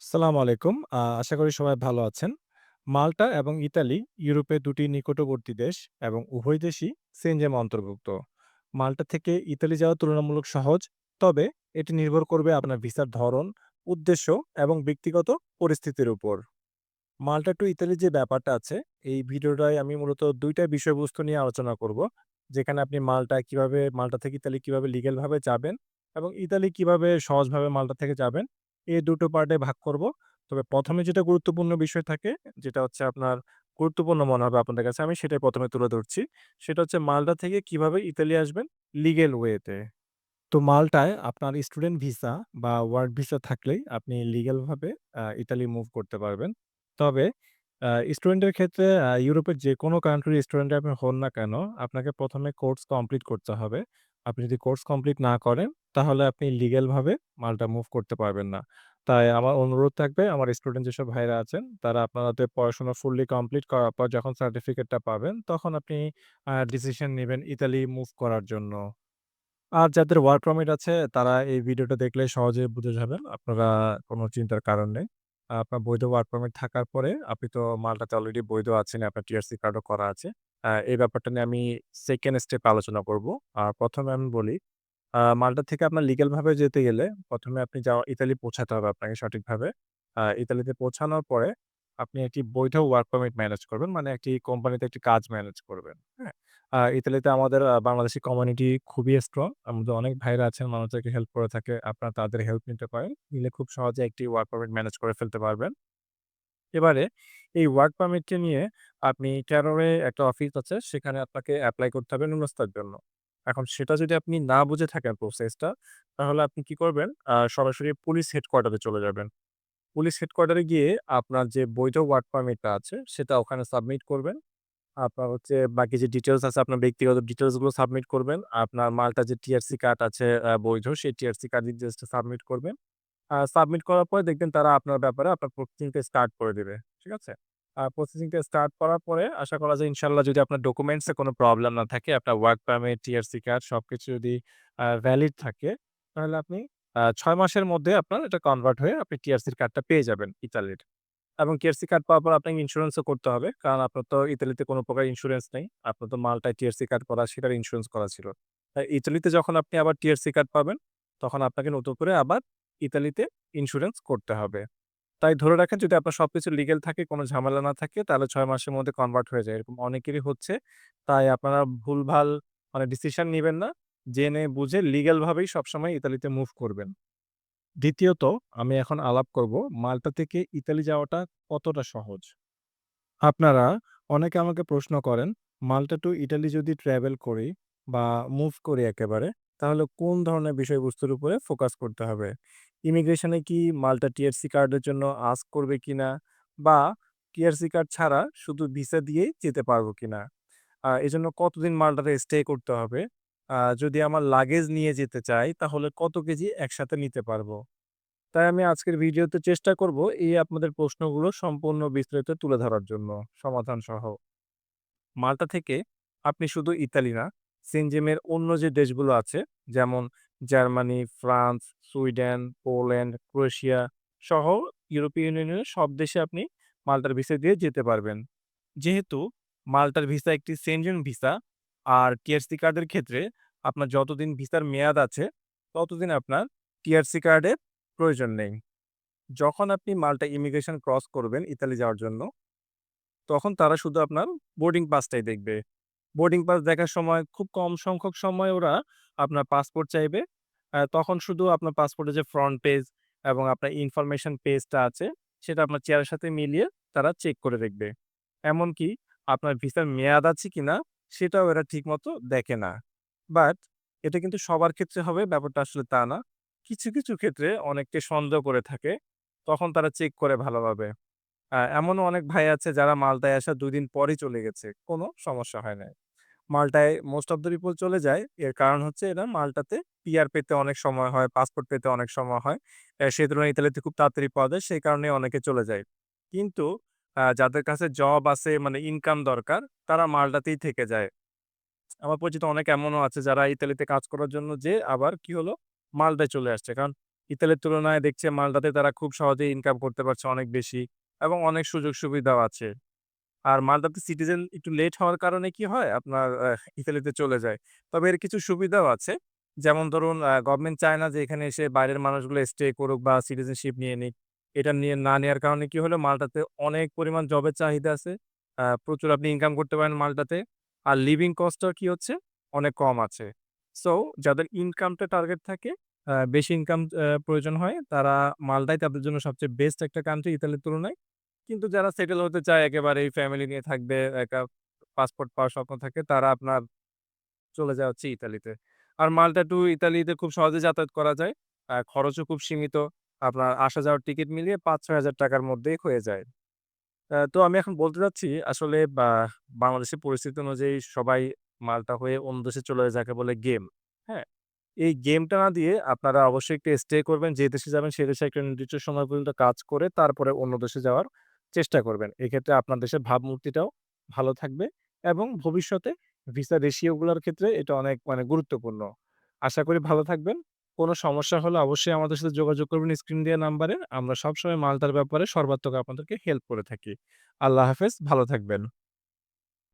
সালাম আলাইকুম। আশা করি সবাই ভালো আছেন। মাল্টা এবং ইতালি ইউরোপের দুটি নিকটবর্তী দেশ এবং উভয় দেশই সেনজেম অন্তর্ভুক্ত। মাল্টা থেকে ইতালি যাওয়া তুলনামূলক সহজ, তবে এটি নির্ভর করবে আপনার ভিসার ধরন, উদ্দেশ্য এবং ব্যক্তিগত পরিস্থিতির উপর। মাল্টা টু ইতালির যে ব্যাপারটা আছে, এই ভিডিওটায় আমি মূলত ২ টা বিষয়বস্তু নিয়ে আলোচনা করব। যেখানে আপনি মাল্টা কীভাবে মাল্টা থেকে ইতালি কীভাবে লিগ্যাল ভাবে যাবেন এবং ইতালি কীভাবে সহজভাবে মাল্টা থেকে যাবেন, এই দুটো পার্টে ভাগ করব। তবে প্রথমে যেটা গুরুত্বপূর্ণ বিষয় থাকে, যেটা হচ্ছে আপনার গুরুত্বপূর্ণ মনে হবে আপনাদের কাছে, আমি সেটাই প্রথমে তুলে ধরছি। সেটা হচ্ছে মাল্টা থেকে কীভাবে ইতালি আসবেন লিগেল ওয়েতে। তো মালটায় আপনার স্টুডেন্ট ভিসা বা ওয়ার্ক ভিসা থাকলেই আপনি লিগ্যাল ভাবে আ ইতালি মুভ করতে পারবেন। তবে স্টুডেন্টের ক্ষেত্রে ইউরোপের যে কোনো কান্ট্রির স্টুডেন্ট আপনি হন না কেন, আপনাকে প্রথমে কোর্স কমপ্লিট করতে হবে। আপনি যদি কোর্স কমপ্লিট না করেন, তাহলে আপনি লিগ্যালভাবে মালটা মুভ করতে পারবেন না। তাই আমার অনুরোধ থাকবে আমার স্টুডেন্ট যেসব ভাইরা আছেন, তারা আপনাদের পড়াশোনা ফুললি কমপ্লিট করার পর যখন সার্টিফিকেটটা পাবেন, তখন আপনি ডিসিশন নিবেন ইতালি মুভ করার জন্য। আর যাদের ওয়ার্ক পারমিট আছে তারা এই ভিডিওটা দেখলে সহজেই বুঝে যাবেন। আপনারা কোনো চিন্তার কারণ নেই। আপনার বৈধ ওয়ার্ক পারমিট থাকার পরে আপনি তো মাল্টাতে অলরেডি বৈধ আছেন, আপনার টিআরসি কার্ডও করা আছে। এই ব্যাপারটা নিয়ে আমি সেকেন্ড স্টেপে আলোচনা করব। আর ১ম এ আমি বলি, আ মাল্টা থেকে আপনার লিগ্যাল ভাবে যেতে গেলে ১ম এ আপনি যাওয়া ইতালি পৌঁছাতে হবে আপনাকে সঠিকভাবে। ইতালিতে পৌঁছানোর পরে আপনি একটি বৈধ ওয়ার্ক পারমিট ম্যানেজ করবেন। মানে একটি কোম্পানিতে একটি কাজ ম্যানেজ করবেন। হ্যাঁ? ইতালিতে আমাদের বাংলাদেশি কমিউনিটি খুবই স্ট্রং। আমাদের অনেক ভাইরা আছেন মানুষদেরকে হেল্প করে থাকে। আপনারা তাদের হেল্প নিতে পারেন। নিলে খুব সহজে একটি ওয়ার্ক পারমিট ম্যানেজ করে ফেলতে পারবেন। এবারে এই ওয়ার্ক পারমিটকে নিয়ে আপনি টেররে একটা অফিস আছে সেখানে আপনাকে অ্যাপ্লাই করতে হবে নুনস্তার জন্য। এখন সেটা যদি আপনি না বুঝে থাকেন প্রসেসটা, তাহলে আপনি কি করবেন? আ সরাসরি পুলিশ হেডকোয়ার্টারে চলে যাবেন। পুলিশ হেডকোয়ার্টারে গিয়ে আপনার যে বৈধ ওয়ার্ক পারমিটটা আছে সেটা ওখানে সাবমিট করবেন। আপনার হচ্ছে বাকি যে ডিটেলস আছে আপনার ব্যক্তিগত ডিটেইলসগুলো সাবমিট করবেন। আপনার মালটা যে টিআরসি কার্ড আছে বৈধ সেই টিআরসি কার্ড ডিটেইলসটা সাবমিট করবেন। আ সাবমিট করার পরে দেখবেন তারা আপনার ব্যাপারে আপনার প্রসেসিংটা স্টার্ট করে দেবে ঠিক আছে? প্রসেসিংটা স্টার্ট করার পরে আশা করা যায় ইনশাল্লাহ যদি আপনার ডকুমেন্টস কোনো প্রবলেম না থাকে, আপনার ওয়ার্ক পারমিট, টিআরসি কার্ড সবকিছু যদি আ ভ্যালিড থাকে, তাহলে আপনি ৬ মাসের মধ্যে আপনার এটা কনভার্ট হয়ে আপনি টিআরসির কার্ডটা পেয়ে যাবেন ইতালির। এবং টিআরসি কার্ড পাওয়ার পর আপনাকে ইন্সুরেন্সও করতে হবে। কারণ আপনার তো ইতালিতে কোনো প্রকার ইন্স্যুরেন্স নেই। আপনার তো মাল্টায় টিআরসি কার্ড করা সেটার ইন্স্যুরেন্স করা ছিল। তাই ইতালিতে যখন আপনি আবার টিআরসি কার্ড পাবেন, তখন আপনাকে নতুন করে আবার ইতালিতে ইন্স্যুরেন্স করতে হবে। তাই ধরে রাখেন যদি আপনার সবকিছু লিগেল থাকে, কোনো ঝামেলা না থাকে তাহলে ছয় মাসের মধ্যে কনভার্ট হয়ে যায়। এরকম অনেকেরই হচ্ছে। তাই আপনারা ভুলভাল মানে ডিসিশন নিবেন না। জেনে বুঝে লিগ্যাল ভাবেই সবসময় ইতালিতে মুভ করবেন। দ্বিতীয়ত আমি এখন আলাপ করব মাল্টা থেকে ইতালি যাওয়াটা কতটা সহজ? আপনারা অনেকে আমাকে প্রশ্ন করেন, মাল্টা টু ইটালি যদি ট্রাভেল করি বা মুভ করি একেবারে, তাহলে কোন ধরনের বিষয়বস্তুর উপরে ফোকাস করতে হবে? ইমিগ্রেশনে কি মাল্টা টিআরসি কার্ডের জন্য আস্ক করবে কিনা? বা টিআরসি কার্ড ছাড়া শুধু ভিসা দিয়েই যেতে পারব কিনা? এজন্য কতদিন মাল্টাতে স্টে করতে হবে? যদি আমার লাগেজ নিয়ে যেতে চাই, তাহলে কত কেজি একসাথে নিতে পারব? তাই আমি আজকের ভিডিওতে চেষ্টা করব এই আপনাদের প্রশ্নগুলো সম্পূর্ণ বিস্তারিত তুলে ধরার জন্য, সমাধান সহ। মাল্টা থেকে আপনি শুধু ইতালি না, সেনজেমের অন্য যে দেশগুলো আছে, যেমন Germany, France, Sweden, Poland, Croatia সহ ইউরোপীয় ইউনিয়নের সব দেশে আপনি মাল্টার ভিসা দিয়ে যেতে পারবেন। যেহেতু মাল্টার ভিসা একটি সেনজেন ভিসা আর টিআরসি কার্ডের ক্ষেত্রে আপনার যতদিন ভিসার মেয়াদ আছে, ততদিন আপনার টিআরসি কার্ডের প্রয়োজন নেই। যখন আপনি মাল্টা ইমিগ্রেশন ক্রস করবেন ইতালি যাওয়ার জন্য, তখন তারা শুধু আপনার বোর্ডিং পাসটাই দেখবে। বোর্ডিং পাস দেখার সময় খুব কম সংখ্যক সময় ওরা আপনার পাসপোর্ট চাইবে। তখন শুধু আপনার পাসপোর্টের যে ফ্রন্ট পেজ এবং আপনার ইনফরমেশন পেজটা আছে, সেটা আপনার চেয়ারের সাথে মিলিয়ে তারা চেক করে দেখবে। এমনকি আপনার ভিসার মেয়াদ আছে কিনা, সেটাও এরা ঠিকমতো দেখে না। বাট এটা কিন্তু সবার ক্ষেত্রে হবে ব্যাপারটা আসলে তা না। কিছু, কিছু ক্ষেত্রে অনেককে সন্দেহ করে থাকে। তখন তারা চেক করে ভালোভাবে। এমনও অনেক ভাই আছে যারা মাল্টায় আসার ২ দিন পরই চলে গেছে। কোনো সমস্যা হয় নাই। মাল্টায় মোস্ট অফ দ্যা পিপল চলে যায়। এর কারণ হচ্ছে এরা মাল্টাতে পিআর পেতে অনেক সময় হয়, পাসপোর্ট পেতে অনেক সময় হয়। সেই তুলনায় ইতালিতে খুব তাড়াতাড়ি পাওয়া যায়। সেই কারণে অনেকে চলে যায়। কিন্তু যাদের কাছে জব আছে মানে ইনকাম দরকার, তারা মাল্টাতেই থেকে যায়। আমার পরিচিত অনেক এমনও আছে যারা ইতালিতে কাজ করার জন্য যেয়ে আবার কি হলো? মাল্টায় চলে আসছে। কারণ ইতালির তুলনায় দেখছে মাল্টাতে তারা খুব সহজেই ইনকাম করতে পারছে অনেক বেশি এবং অনেক সুযোগ সুবিধাও আছে। আর মাল্টাতে সিটিজেন একটু লেট হওয়ার কারণে কি হয়? আপনার আ ইতালিতে চলে যায়। তবে এর কিছু সুবিধাও আছে। যেমন ধরুন গভর্নমেন্ট চায় না যে এখানে এসে বাইরের মানুষগুলো স্টে করুক বা সিটিজেনশিপ নিয়ে নিক। এটা নিয়ে না নেয়ার কারণে কি হলো? মাল্টাতে অনেক পরিমাণ জবের চাহিদা আছে। প্রচুর আপনি ইনকাম করতে পারেন মাল্টাতে। আর লিভিং কস্টটাও কি হচ্ছে? অনেক কম আছে। সো যাদের ইনকামটা টার্গেট থাকে, বেশি ইনকাম প্রয়োজন হয়, তারা মাল্টাই তাদের জন্য সবচেয়ে বেস্ট একটা কান্ট্রি ইতালির তুলনায়। কিন্তু যারা সেটেল হতে চায় একেবারেই ফ্যামিলি নিয়ে থাকবে, একটা পাসপোর্ট পাওয়ার স্বপ্ন থাকে, তারা আপনার চলে যায় হচ্ছে ইতালিতে। আর মাল্টা টু ইতালিতে খুব সহজে যাতায়াত করা যায়। আ খরচও খুব সীমিত। আপনার আসা যাওয়ার টিকিট মিলিয়ে ৳৫-৬,০০০ র মধ্যেই হয়ে যায়। তো আমি এখন বলতে চাচ্ছি আসলে বাংলাদেশের পরিস্থিতি অনুযায়ী সবাই মাল্টা হয়ে অন্য দেশে চলে যাকে বলে গেম। এই গেমটা না দিয়ে আপনারা অবশ্যই একটু স্টে করবেন। যে দেশে যাবেন সে দেশে একটা নির্দিষ্ট সময় পর্যন্ত কাজ করে তারপরে অন্য দেশে যাওয়ার চেষ্টা করবেন। এক্ষেত্রে আপনার দেশের ভাবমূর্তিটাও ভালো থাকবে এবং ভবিষ্যতে ভিসা রেশিওগুলোর ক্ষেত্রে এটা অনেক মানে গুরুত্বপূর্ণ। আশা করি ভালো থাকবেন। কোনো সমস্যা হলে অবশ্যই আমাদের সাথে যোগাযোগ করবেন স্ক্রিন দেয়া নাম্বারে। আমরা সবসময় মাল্টার ব্যাপারে সর্বাত্মক আপনাদেরকে হেল্প করে থাকি। আল্লাহ হাফেজ, ভালো থাকবেন।